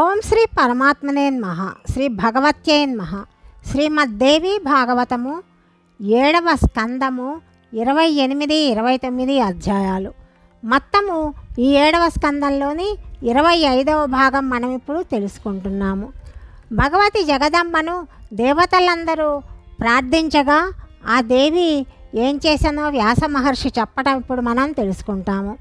ఓం శ్రీ పరమాత్మనేన్మహ శ్రీ భగవత్యేన్మహ శ్రీమద్దేవి భాగవతము ఏడవ స్కందము ఇరవై ఎనిమిది ఇరవై తొమ్మిది అధ్యాయాలు. మొత్తము ఈ ఏడవ స్కందంలోని ఇరవై ఐదవ భాగం మనం ఇప్పుడు తెలుసుకుంటున్నాము. భగవతి జగదమ్మను దేవతలందరూ ప్రార్థించగా ఆ దేవి ఏం చేశానో వ్యాస మహర్షి చెప్పడం ఇప్పుడు మనం తెలుసుకుంటాము.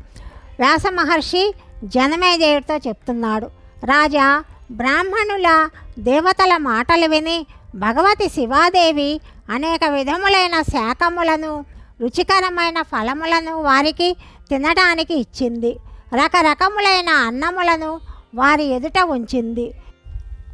వ్యాస మహర్షి జనమేజయుడితో చెప్తున్నాడు రాజా బ్రాహ్మణుల దేవతల మాటలు విని భగవతి శివాదేవి అనేక విధములైన శాఖములను రుచికరమైన ఫలములను వారికి తినడానికి ఇచ్చింది. రకరకములైన అన్నములను వారి ఎదుట ఉంచింది.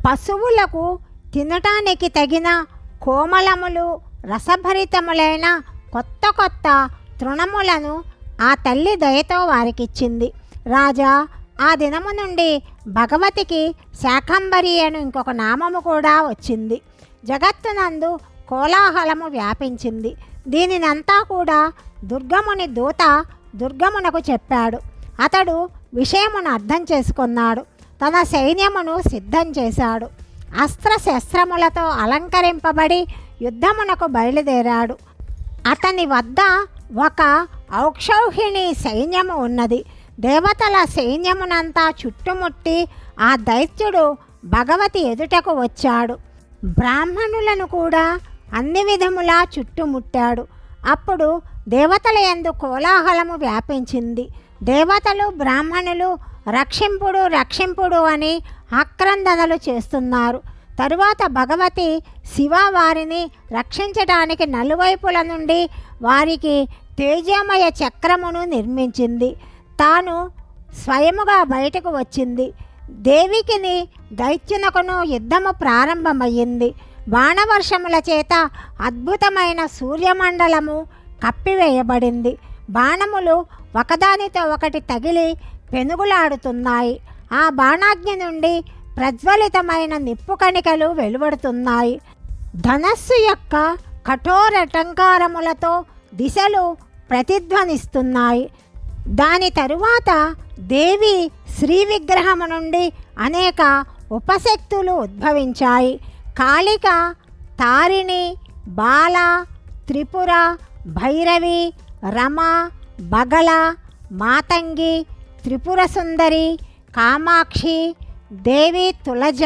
పశువులకు తినటానికి తగిన కోమలములు రసభరితములైన కొత్త కొత్త తృణములను ఆ తల్లి దయతో వారికిచ్చింది. రాజా ఆ దినము నుండి భగవతికి శాకంబరి అని ఇంకొక నామము కూడా వచ్చింది. జగత్తునందు కోలాహలము వ్యాపించింది. దీనినంతా కూడా దుర్గముని దూత దుర్గమునకు చెప్పాడు. అతడు విషయమును అర్థం చేసుకున్నాడు. తన సైన్యమును సిద్ధం చేశాడు. అస్త్రశస్త్రములతో అలంకరింపబడి యుద్ధమునకు బయలుదేరాడు. అతని వద్ద ఒక ఔక్షౌహిణి సైన్యము ఉన్నది. దేవతల సైన్యమునంతా చుట్టుముట్టి ఆ దైత్యుడు భగవతి ఎదుటకు వచ్చాడు. బ్రాహ్మణులను కూడా అన్ని విధములా చుట్టుముట్టాడు. అప్పుడు దేవతల యందు కోలాహలము వ్యాపించింది. దేవతలు బ్రాహ్మణులు రక్షింపుడు రక్షింపుడు అని ఆక్రందనలు చేస్తున్నారు. తరువాత భగవతి శివ వారిని రక్షించడానికి నలువైపుల నుండి వారికి తేజమయ చక్రమును నిర్మించింది. తాను స్వయముగా బయటకు వచ్చింది. దేవికిని దైత్యునకును యుద్ధము ప్రారంభమయ్యింది. బాణవర్షముల చేత అద్భుతమైన సూర్యమండలము కప్పివేయబడింది. బాణములు ఒకదానితో ఒకటి తగిలి పెనుగులాడుతున్నాయి. ఆ బాణాగ్ని నుండి ప్రజ్వలితమైన నిప్పు కణికలు వెలువడుతున్నాయి. ధనస్సు యొక్క కఠోర టంకారములతో దిశలు ప్రతిధ్వనిస్తున్నాయి. దాని తరువాత దేవి శ్రీ విగ్రహము నుండి అనేక ఉపశక్తులు ఉద్భవించాయి. కాళిక తారిణి బాల త్రిపుర భైరవి రమ బగల మాతంగి త్రిపుర సుందరి కామాక్షి దేవి తులజ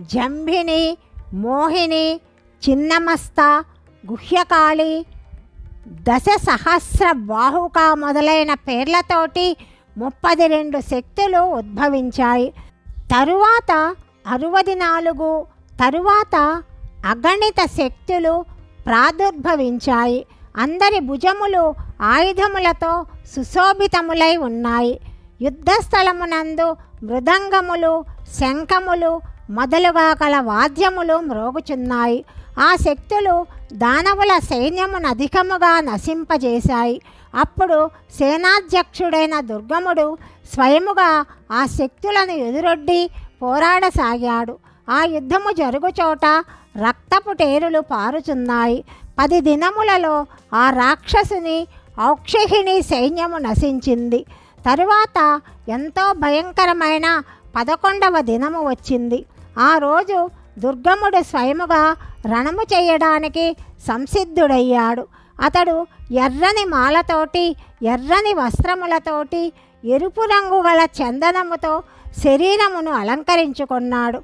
జంభిని మోహిని చిన్నమస్త గుహ్యకాళి దశ సహస్ర బాహుక మొదలైన పేర్లతోటి ముప్పది రెండు శక్తులు ఉద్భవించాయి. తరువాత అరవది నాలుగు తరువాత అగణిత శక్తులు ప్రాదుర్భవించాయి. అందరి భుజములు ఆయుధములతో సుశోభితములై ఉన్నాయి. యుద్ధస్థలమునందు మృదంగములు శంఖములు మొదలుగా గల వాద్యములు మ్రోగుచున్నాయి. ఆ శక్తులు దానవుల సైన్యమును అధికముగా నశింపజేశాయి. అప్పుడు సేనాధ్యక్షుడైన దుర్గముడు స్వయముగా ఆ శక్తులను ఎదురొడ్డి పోరాడసాగాడు. ఆ యుద్ధము జరుగుచోట రక్తపు టేరులు పారుచున్నాయి. పది దినములలో ఆ రాక్షసుని ఔక్షహిణి సైన్యము నశించింది. తరువాత ఎంతో భయంకరమైన పదకొండవ దినము వచ్చింది. ఆ రోజు దుర్గముడు స్వయముగా రణము చేయడానికి సంసిద్ధుడయ్యాడు. అతడు ఎర్రని మాలతోటి ఎర్రని వస్త్రములతోటి ఎరుపు రంగు గల చందనముతో శరీరమును అలంకరించుకున్నాడు.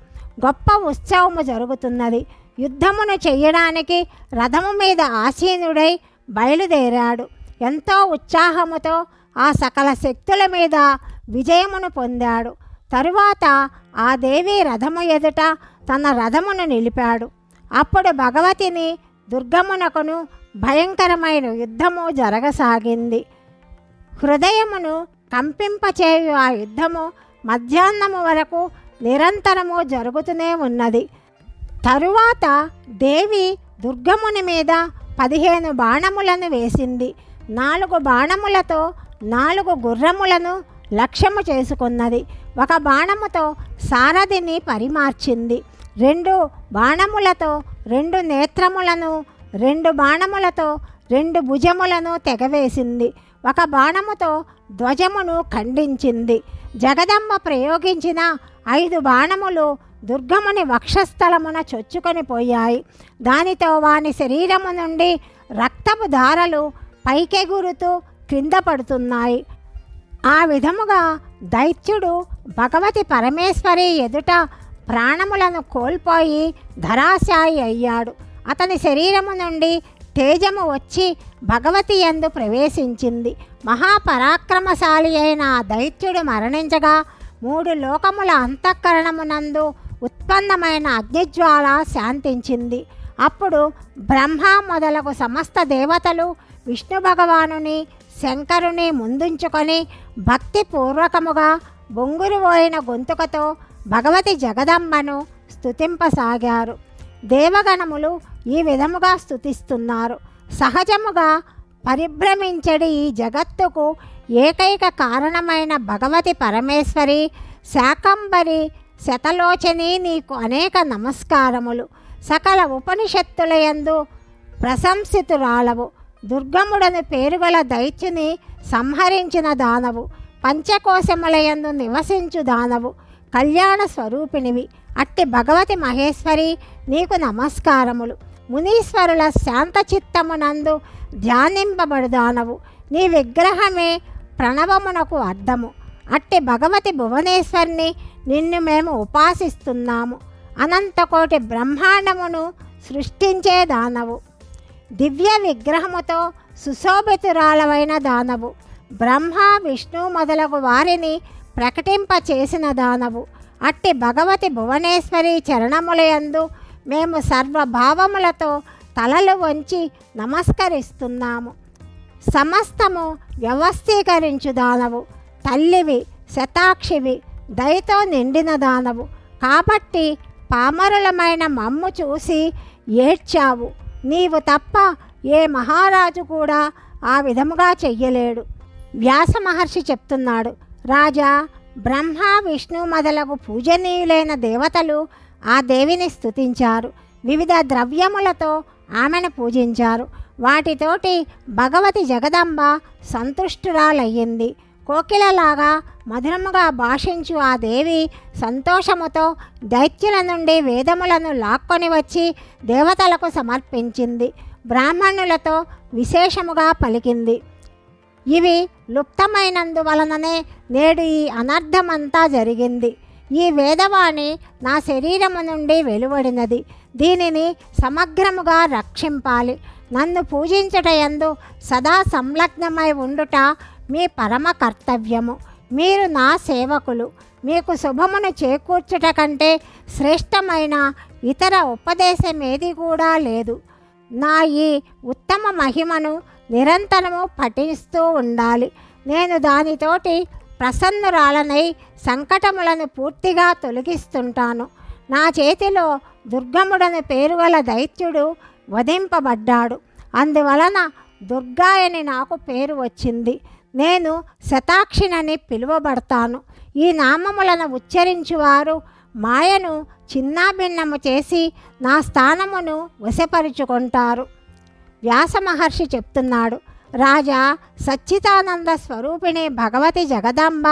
గొప్ప ఉత్సవము జరుగుతున్నది. యుద్ధమును చేయడానికి రథము మీద ఆసీనుడై బయలుదేరాడు. ఎంతో ఉత్సాహముతో ఆ సకల శక్తుల మీద విజయమును పొందాడు. తరువాత ఆ దేవి రథము ఎదుట తన రథమును నిలిపాడు. అప్పుడు భగవతిని దుర్గమునకును భయంకరమైన యుద్ధము జరగసాగింది. హృదయమును కంపింపచేయు ఆ యుద్ధము మధ్యాహ్నము వరకు నిరంతరము జరుగుతూనే ఉన్నది. తరువాత దేవి దుర్గముని మీద పదిహేను బాణములను వేసింది. నాలుగు బాణములతో నాలుగు గుర్రములను లక్ష్యము చేసుకున్నది. ఒక బాణముతో సారథిని పరిమార్చింది. రెండు బాణములతో రెండు నేత్రములను రెండు బాణములతో రెండు భుజములను తెగవేసింది. ఒక బాణముతో ధ్వజమును ఖండించింది. జగదమ్మ ప్రయోగించిన ఐదు బాణములు దుర్గముని వక్షస్థలమున చొచ్చుకొని పోయాయి. దానితో వాని శరీరము నుండి రక్తపు ధారలు పైకెగురుతూ క్రింద పడుతున్నాయి. ఆ విధముగా దైత్యుడు భగవతి పరమేశ్వరి ఎదుట ప్రాణములను కోల్పోయి ధరాశాయి అయ్యాడు. అతని శరీరము నుండి తేజము వచ్చి భగవతి యందు ప్రవేశించింది. మహాపరాక్రమశాలి అయిన ఆ దైత్యుడు మరణించగా మూడు లోకముల అంతఃకరణమునందు ఉత్పన్నమైన అగ్నిజ్వాల శాంతించింది. అప్పుడు బ్రహ్మ మొదలగు సమస్త దేవతలు విష్ణు భగవానుని శంకరుని ముందుంచుకొని భక్తిపూర్వకముగా బొంగురుపోయిన గొంతుకతో భగవతి జగదంబను స్తుతింపసాగారు. దేవగణములు ఈ విధముగా స్థుతిస్తున్నారు సహజముగా పరిభ్రమించడి ఈ జగత్తుకు ఏకైక కారణమైన భగవతి పరమేశ్వరి శాకంబరి శతలోచని నీకు అనేక నమస్కారములు. సకల ఉపనిషత్తులయందు ప్రశంసితురాలవు. దుర్గముడని పేరుగల దైత్యుని సంహరించిన దానవు పంచకోశములయందు నివసించు దానవు కళ్యాణ స్వరూపిణివి. అట్టి భగవతి మహేశ్వరి నీకు నమస్కారములు. మునీశ్వరుల శాంత చిత్తమునందు ధ్యానింపబడు దానవు. నీ విగ్రహమే ప్రణవమునకు అర్థము. అట్టి భగవతి భువనేశ్వరిని నిన్ను మేము ఉపాసిస్తున్నాము. అనంతకోటి బ్రహ్మాండమును సృష్టించే దానవు. దివ్య విగ్రహముతో సుశోభితురాలవైన దానవు. బ్రహ్మ విష్ణు మొదలగు వారిని ప్రకటింప చేసిన దానవు. అట్టి భగవతి భువనేశ్వరి చరణములయందు మేము సర్వభావములతో తలలు వంచి నమస్కరిస్తున్నాము. సమస్తము వ్యవస్థీకరించు దానవు. తల్లివి శతాక్షివి దయతో నిండిన దానవు. కాబట్టి పామరులమైన మమ్ము చూసి ఏడ్చావు. నీవు తప్ప ఏ మహారాజు కూడా ఆ విధముగా చెయ్యలేడు. వ్యాస మహర్షి చెప్తున్నాడు రాజా బ్రహ్మ విష్ణు మొదలగు పూజనీయులైన దేవతలు ఆ దేవిని స్థుతించారు వివిధ ద్రవ్యములతో ఆమెను పూజించారు. వాటితోటి భగవతి జగదంబ సంతుష్టురాలయ్యింది. కోకిలలాగా మధురముగా భాషించు ఆ దేవి సంతోషముతో దైత్యుల నుండి వేదములను లాక్కొని వచ్చి దేవతలకు సమర్పించింది. బ్రాహ్మణులతో విశేషముగా పలికింది. ఇవి లుప్తమైనందువలననే నేడు ఈ అనర్థమంతా జరిగింది. ఈ వేదవాణి నా శరీరము నుండి వెలువడినది. దీనిని సమగ్రముగా రక్షింపాలి. నన్ను పూజించుటయందు సదా సంలగ్నమై ఉండుట మీ పరమ కర్తవ్యము. మీరు నా సేవకులు. మీకు శుభమును చేకూర్చుట కంటే శ్రేష్టమైన ఇతర ఉపదేశం ఏది కూడా లేదు. నా ఈ ఉత్తమ మహిమను నిరంతరము పఠిస్తూ ఉండాలి. నేను దానితోటి ప్రసన్నురాలనై సంకటములను పూర్తిగా తొలగిస్తుంటాను. నా చేతిలో దుర్గముడని పేరుగల దైత్యుడు వధింపబడ్డాడు. అందువలన దుర్గాయని నాకు పేరు వచ్చింది. నేను శతాక్షినని పిలువబడతాను. ఈ నామములను ఉచ్చరించువారు మాయను చిన్నాభిన్నము చేసి నా స్థానమును వశపరుచుకుంటారు. వ్యాస మహర్షి చెప్తున్నాడు రాజా సచ్చిదానంద స్వరూపిణి భగవతి జగదాంబ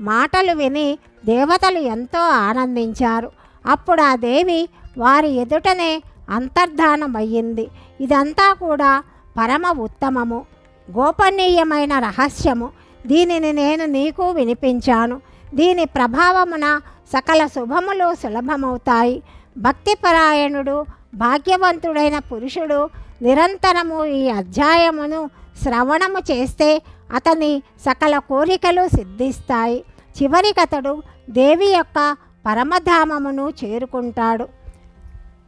మాటలు విని దేవతలు ఎంతో ఆనందించారు. అప్పుడు ఆ దేవి వారి ఎదుటనే అంతర్ధానమయ్యింది. ఇదంతా కూడా పరమ ఉత్తమము. గోపనీయమైన రహస్యము. దీనిని నేను నీకు వినిపించాను. దీని ప్రభావమున సకల శుభములు సులభమవుతాయి. భక్తిపరాయణుడు భాగ్యవంతుడైన పురుషుడు నిరంతరము ఈ అధ్యాయమును శ్రవణము చేస్తే అతని సకల కోరికలు సిద్ధిస్తాయి. చివరికతడు దేవి యొక్క పరమధామమును చేరుకుంటాడు.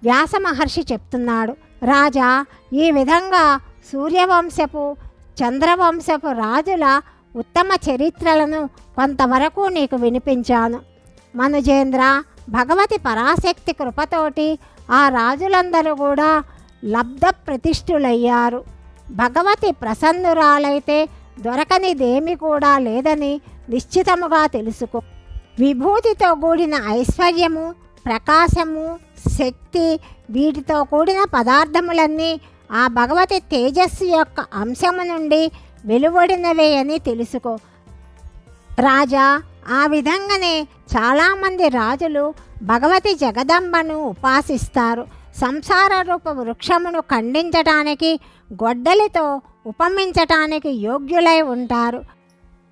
వ్యాస మహర్షి చెప్తున్నాడు రాజా ఈ విధంగా సూర్యవంశపు చంద్రవంశపు రాజుల ఉత్తమ చరిత్రలను కొంతవరకు నీకు వినిపించాను. మనుజేంద్ర భగవతి పరాశక్తి కృపతోటి ఆ రాజులందరూ కూడా లబ్ధ ప్రతిష్ఠులయ్యారు భగవతి ప్రసన్నురాలైతే దొరకనిదేమి కూడా లేదని నిశ్చితముగా తెలుసుకో. విభూతితో కూడిన ఐశ్వర్యము ప్రకాశము శక్తి వీటితో కూడిన పదార్థములన్నీ ఆ భగవతి తేజస్సు యొక్క అంశము నుండి వెలువడినవే అని తెలుసుకో. రాజా ఆ విధంగానే చాలామంది రాజులు భగవతి జగదంబను ఉపాసిస్తారు. సంసార రూప వృక్షమును ఖండించటానికి గొడ్డలితో ఉపమించటానికి యోగ్యులై ఉంటారు.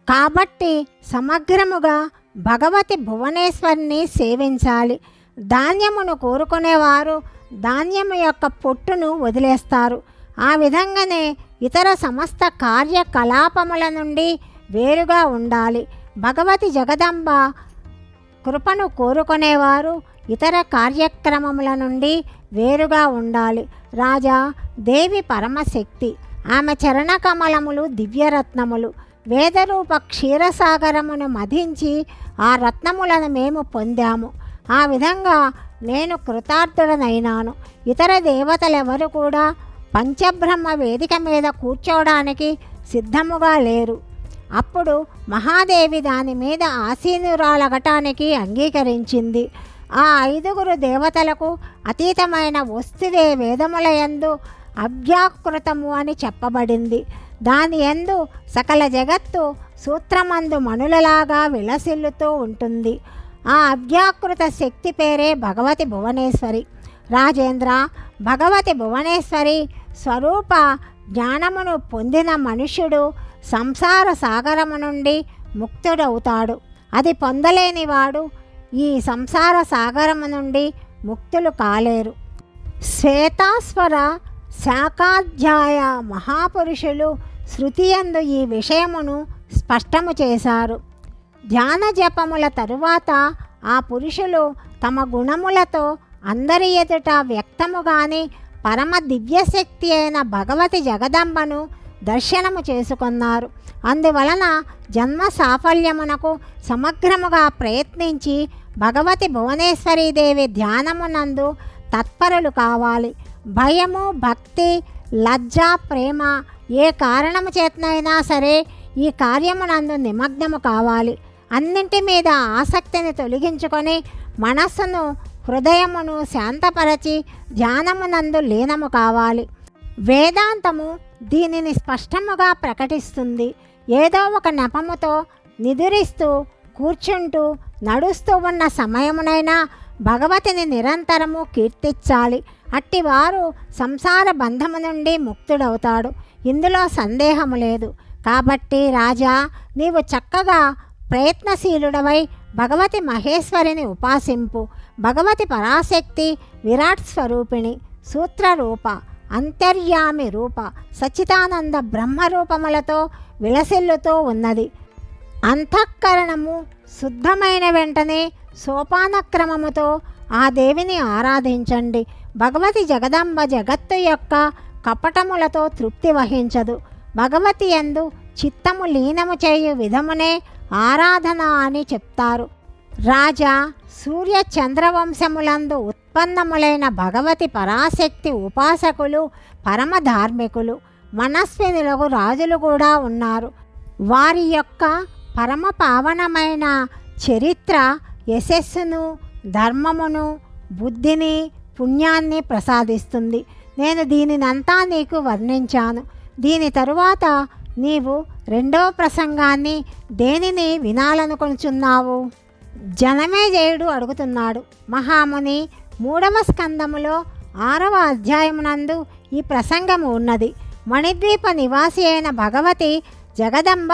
కాబట్టి సమగ్రముగా భగవతి భువనేశ్వరిని సేవించాలి. ధాన్యమును కోరుకునేవారు ధాన్యము యొక్క పొట్టును వదిలేస్తారు. ఆ విధంగానే ఇతర సమస్త కార్యకలాపముల నుండి వేరుగా ఉండాలి. భగవతి జగదంబ కృపను కోరుకునేవారు ఇతర కార్యక్రమముల నుండి వేరుగా ఉండాలి. రాజా దేవి పరమశక్తి ఆమె చరణకమలములు దివ్యరత్నములు. వేదరూప క్షీరసాగరమును మధించి ఆ రత్నములను మేము పొందాము. ఆ విధంగా నేను కృతార్థుడనైనాను. ఇతర దేవతలెవరు కూడా పంచబ్రహ్మ వేదిక మీద కూర్చోవడానికి సిద్ధముగా లేరు. అప్పుడు మహాదేవి దాని మీద ఆసీనురాలగటానికి అంగీకరించింది. ఆ ఐదుగురు దేవతలకు అతీతమైన వస్తువే వేదములయందు అభ్యాకృతము అని చెప్పబడింది. దాని యందు సకల జగత్తు సూత్రమందు మణులలాగా విలసిల్లుతూ ఉంటుంది. ఆ అవ్యాకృత శక్తి పేరే భగవతి భువనేశ్వరి. రాజేంద్ర భగవతి భువనేశ్వరి స్వరూప జ్ఞానమును పొందిన మనుష్యుడు సంసార సాగరము నుండి ముక్తుడవుతాడు. అది పొందలేనివాడు ఈ సంసార సాగరము నుండి ముక్తులు కాలేరు. శ్వేతాస్వర శాఖాధ్యాయ మహాపురుషులు శృతియందు ఈ విషయమును స్పష్టము చేశారు. ధ్యాన జపముల తరువాత ఆ పురుషులు తమ గుణములతో అందరి ఎదుట వ్యక్తముగాని పరమ దివ్యశక్తి అయిన భగవతి జగదంబను దర్శనము చేసుకున్నారు. అందువలన జన్మ సాఫల్యమునకు సమగ్రముగా ప్రయత్నించి భగవతి భువనేశ్వరీదేవి ధ్యానమునందు తత్పరులు కావాలి. భయము భక్తి లజ్జ ప్రేమ ఏ కారణము చేతనైనా సరే ఈ కార్యమునందు నిమగ్నము కావాలి. అన్నింటి మీద ఆసక్తిని తొలగించుకొని మనస్సును హృదయమును శాంతపరచి ధ్యానమునందు లీనము కావాలి. వేదాంతము దీనిని స్పష్టముగా ప్రకటిస్తుంది. ఏదో ఒక నెపముతో నిదురిస్తూ కూర్చుంటూ నడుస్తూ ఉన్న సమయమునైనా భగవతిని నిరంతరము కీర్తించాలి. అట్టివారు సంసార బంధము నుండి ముక్తుడవుతాడు. ఇందులో సందేహము లేదు. కాబట్టి రాజా నీవు చక్కగా ప్రయత్నశీలుడవై భగవతి మహేశ్వరిని ఉపాసింపు భగవతి పరాశక్తి విరాట్ స్వరూపిణి సూత్రరూప అంతర్యామి రూప సచ్చిదానంద బ్రహ్మరూపములతో విలసిల్లుతూ ఉన్నది. అంతఃకరణము శుద్ధమైన వెంటనే సోపానక్రమముతో ఆ దేవిని ఆరాధించండి. భగవతి జగదంబ జగత్తు యొక్క కపటములతో తృప్తి వహించదు. భగవతి ఎందు చిత్తము లీనము చేయు విధమునే ఆరాధన అని చెప్తారు. రాజా సూర్య చంద్రవంశములందు ఉత్పన్నములైన భగవతి పరాశక్తి ఉపాసకులు పరమ ధార్మికులు మనస్వినులకు రాజులు కూడా ఉన్నారు. వారి యొక్క పరమ పావనమైన చరిత్ర యశస్సును ధర్మమును బుద్ధిని పుణ్యాన్ని ప్రసాదిస్తుంది. నేను దీనినంతా నీకు వర్ణించాను. దీని తరువాత నీవు రెండవ ప్రసంగాన్ని దేనిని వినాలనుకొనుచున్నావు జనమేజయుడు అడుగుతున్నాడు. మహాముని మూడవ స్కందములో ఆరవ అధ్యాయమునందు ఈ ప్రసంగము ఉన్నది. మణిద్వీప నివాసి అయిన భగవతి జగదంబ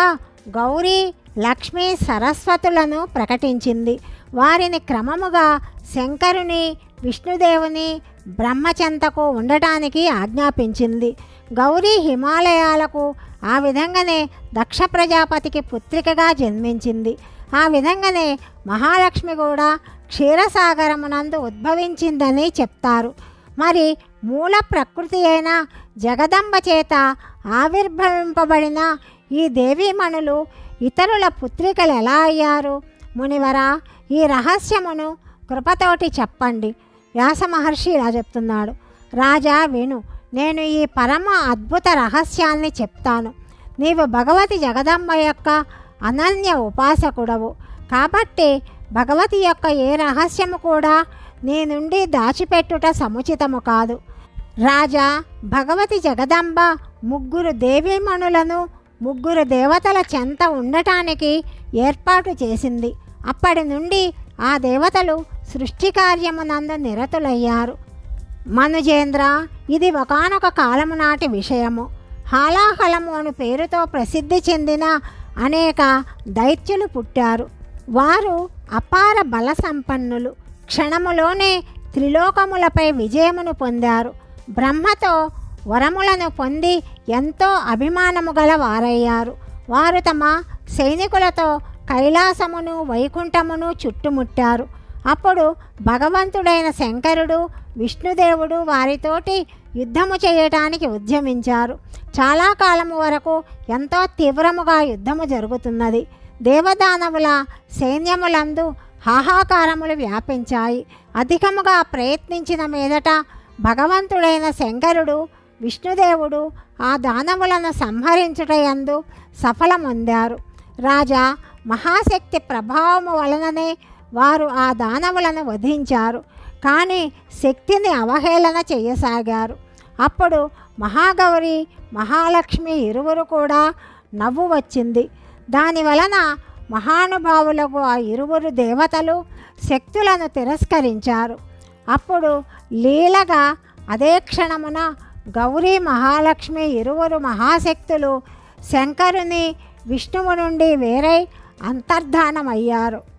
గౌరీ లక్ష్మీ సరస్వతులను ప్రకటించింది. వారిని క్రమముగా శంకరుని విష్ణుదేవుని బ్రహ్మచంతకు ఉండటానికి ఆజ్ఞాపించింది. గౌరీ హిమాలయాలకు ఆ విధంగానే దక్ష ప్రజాపతికి పుత్రికగా జన్మించింది. ఆ విధంగానే మహాలక్ష్మి కూడా క్షీరసాగరమునందు ఉద్భవించిందని చెప్తారు. మరి మూల ప్రకృతి అయిన జగదంబ చేత ఆవిర్భవింపబడిన ఈ దేవీమణులు ఇతరుల పుత్రికలు ఎలా అయ్యారు? మునివరా ఈ రహస్యమును కృపతోటి చెప్పండి. వ్యాస మహర్షి ఇలా చెప్తున్నాడు. రాజా విను. నేను ఈ పరమ అద్భుత రహస్యాన్ని చెప్తాను. నీవు భగవతి జగదంబ యొక్క అనన్య ఉపాసకుడవు. కాబట్టి భగవతి యొక్క ఏ రహస్యము కూడా నీ నుండి దాచిపెట్టుట సముచితము కాదు. రాజా భగవతి జగదంబ ముగ్గురు దేవీమణులను ముగ్గురు దేవతల చెంత ఉండటానికి ఏర్పాటు చేసింది. అప్పటి నుండి ఆ దేవతలు సృష్టి కార్యమునందు నిరతులయ్యారు. మనుజేంద్ర ఇది ఒకానొక కాలము నాటి విషయము. హాలాహలము అను పేరుతో ప్రసిద్ధి చెందిన అనేక దైత్యులు పుట్టారు. వారు అపార బల సంపన్నులు క్షణములోనే త్రిలోకములపై విజయమును పొందారు. బ్రహ్మతో వరములను పొంది ఎంతో అభిమానము గల వారయ్యారు. వారు తమ సైనికులతో కైలాసమును వైకుంఠమును చుట్టుముట్టారు. అప్పుడు భగవంతుడైన శంకరుడు విష్ణుదేవుడు వారితోటి యుద్ధము చేయటానికి ఉద్యమించారు. చాలా కాలము వరకు ఎంతో తీవ్రముగా యుద్ధము జరుగుతున్నది. దేవదానవుల సైన్యములందు హాహాకారములు వ్యాపించాయి. అధికముగా ప్రయత్నించిన మీదట భగవంతుడైన శంకరుడు విష్ణుదేవుడు ఆ దానవులను సంహరించుటయందు సఫలమొందారు. రాజా మహాశక్తి ప్రభావము వలననే వారు ఆ దానవులను వధించారు. కానీ శక్తిని అవహేళన చేయసాగారు. అప్పుడు మహాగౌరి మహాలక్ష్మి ఇరువురు కూడా నవ్వు వచ్చింది. దాని వలన మహానుభావులకు ఆ ఇరువురు దేవతలు శక్తులను తిరస్కరించారు. అప్పుడు లీలగా అదే క్షణమున గౌరీ మహాలక్ష్మి ఇరువురు మహాశక్తులు శంకరుని విష్ణువు నుండి వేరై అంతర్ధానమయ్యారు.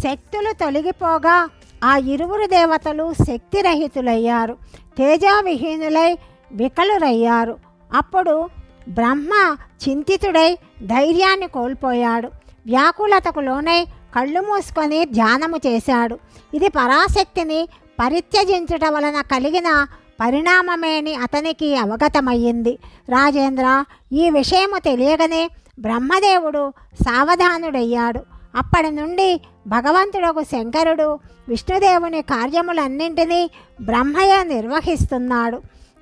శక్తులు తొలగిపోగా ఆ ఇరువురు దేవతలు శక్తిరహితులయ్యారు. తేజావిహీనులై వికలురయ్యారు. అప్పుడు బ్రహ్మ చింతితుడై ధైర్యాన్ని కోల్పోయాడు. వ్యాకులతకు లోనై కళ్ళు మూసుకొని ధ్యానము చేశాడు. ఇది పరాశక్తిని పరిత్యజించుట వలన కలిగిన పరిణామమేని అతనికి అవగతమయ్యింది. రాజేంద్ర ఈ విషయము తెలియగానే బ్రహ్మదేవుడు సావధానుడయ్యాడు. అప్పటి నుండి భగవంతుడకు శంకరుడు. విష్ణుదేవుని కార్యములన్నింటినీ బ్రహ్మయ్య నిర్వహిస్తున్నాడు.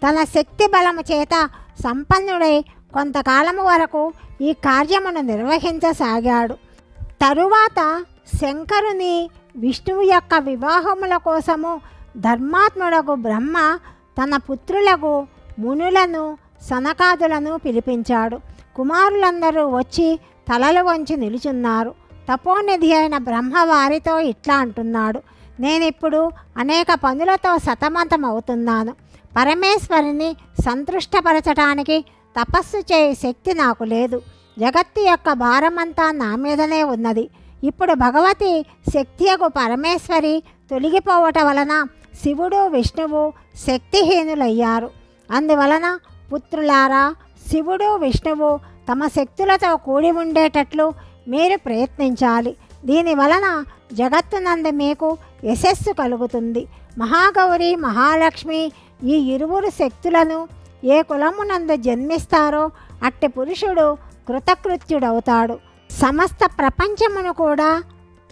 తన శక్తి బలము చేత సంపన్నుడై కొంతకాలము వరకు ఈ కార్యమును నిర్వహించసాగాడు. తరువాత శంకరుని విష్ణువు యొక్క వివాహముల కోసము ధర్మాత్ముడకు బ్రహ్మ తన పుత్రులకు మునులను సనకాదులను పిలిపించాడు. కుమారులందరూ వచ్చి తలలు వంచి నిలుచున్నారు. తపోనిధి అయిన బ్రహ్మ వారితో ఇట్లా అంటున్నాడు. నేనిప్పుడు అనేక పనులతో సతమతమవుతున్నాను. పరమేశ్వరిని సంతృష్టపరచటానికి తపస్సు చేయి శక్తి నాకు లేదు. జగత్తు యొక్క భారమంతా నా మీదనే ఉన్నది. ఇప్పుడు భగవతి శక్తియకు పరమేశ్వరి తొలగిపోవటం వలన శివుడు విష్ణువు శక్తిహీనులయ్యారు. అందువలన పుత్రులారా శివుడు విష్ణువు తమ శక్తులతో కూడి ఉండేటట్లు మీరు ప్రయత్నించాలి. దీని వలన జగత్తునందు మీకు యశస్సు కలుగుతుంది. మహాగౌరి మహాలక్ష్మి ఈ ఇరువురు శక్తులను ఏ కులమునందు జన్మిస్తారో అట్టి పురుషుడు కృతకృత్యుడవుతాడు. సమస్త ప్రపంచమును కూడా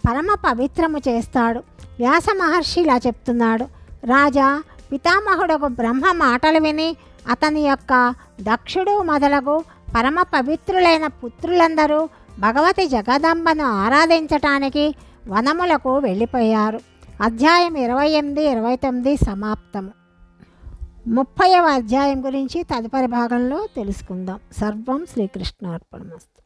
పరమ పవిత్రము చేస్తాడు. వ్యాస మహర్షి ఇలా చెప్తున్నాడు. రాజా పితామహుడకు బ్రహ్మ మాటలు విని అతని యొక్క దక్షుడు మొదలగు పరమ పవిత్రులైన పుత్రులందరూ భగవతి జగదంబను ఆరాధించటానికి వనములకు వెళ్ళిపోయారు. అధ్యాయం ఇరవై ఎనిమిది ఇరవై తొమ్మిది సమాప్తము ముప్పైవ అధ్యాయం గురించి తదుపరి భాగంలో తెలుసుకుందాం. సర్వం శ్రీకృష్ణార్పణమస్తు.